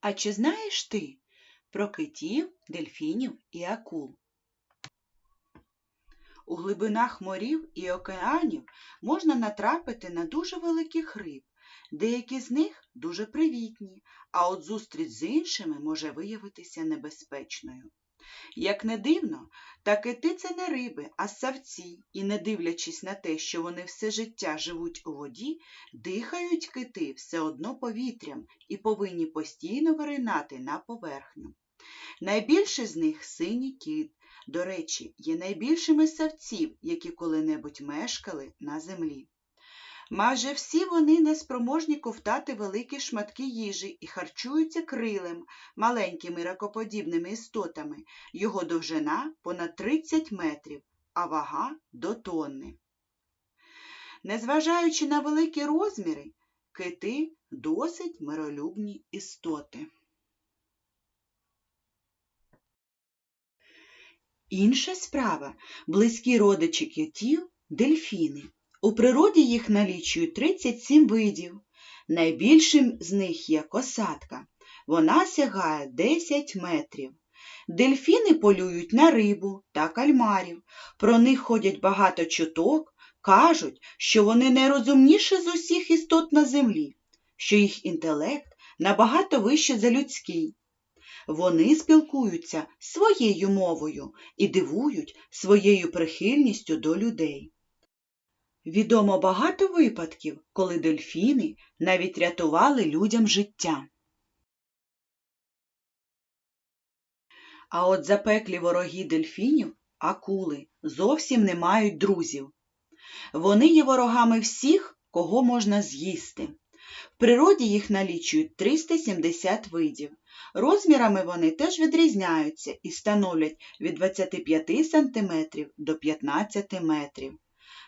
А чи знаєш ти про китів, дельфінів і акул? У глибинах морів і океанів можна натрапити на дуже великих риб. Деякі з них дуже привітні, а от зустріч з іншими може виявитися небезпечною. Як не дивно, та кити це не риби, а савці, і не дивлячись на те, що вони все життя живуть у воді, дихають кити все одно повітрям і повинні постійно виринати на поверхню. Найбільше з них синій кіт, до речі, є найбільшими савців, які коли-небудь мешкали на землі. Майже всі вони неспроможні ковтати великі шматки їжі і харчуються крилем, маленькими ракоподібними істотами. Його довжина понад 30 метрів, а вага до тонни. Незважаючи на великі розміри, кити досить миролюбні істоти. Інша справа близькі родичі китів дельфіни. У природі їх налічують 37 видів. Найбільшим з них є косатка. Вона сягає 10 метрів. Дельфіни полюють на рибу та кальмарів. Про них ходять багато чуток, кажуть, що вони найрозумніші з усіх істот на землі, що їх інтелект набагато вище за людський. Вони спілкуються своєю мовою і дивують своєю прихильністю до людей. Відомо багато випадків, коли дельфіни навіть рятували людям життя. А от запеклі вороги дельфінів, акули, зовсім не мають друзів. Вони є ворогами всіх, кого можна з'їсти. В природі їх налічують 370 видів. Розмірами вони теж відрізняються і становлять від 25 см до 15 метрів.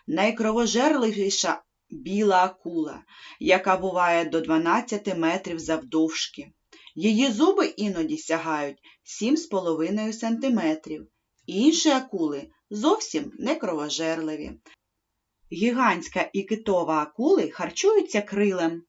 Найкровожерливіша біла акула, яка буває до 12 метрів завдовжки. Її зуби іноді сягають 7,5 см. Інші акули зовсім не кровожерливі. Гігантська і китова акули харчуються крилем.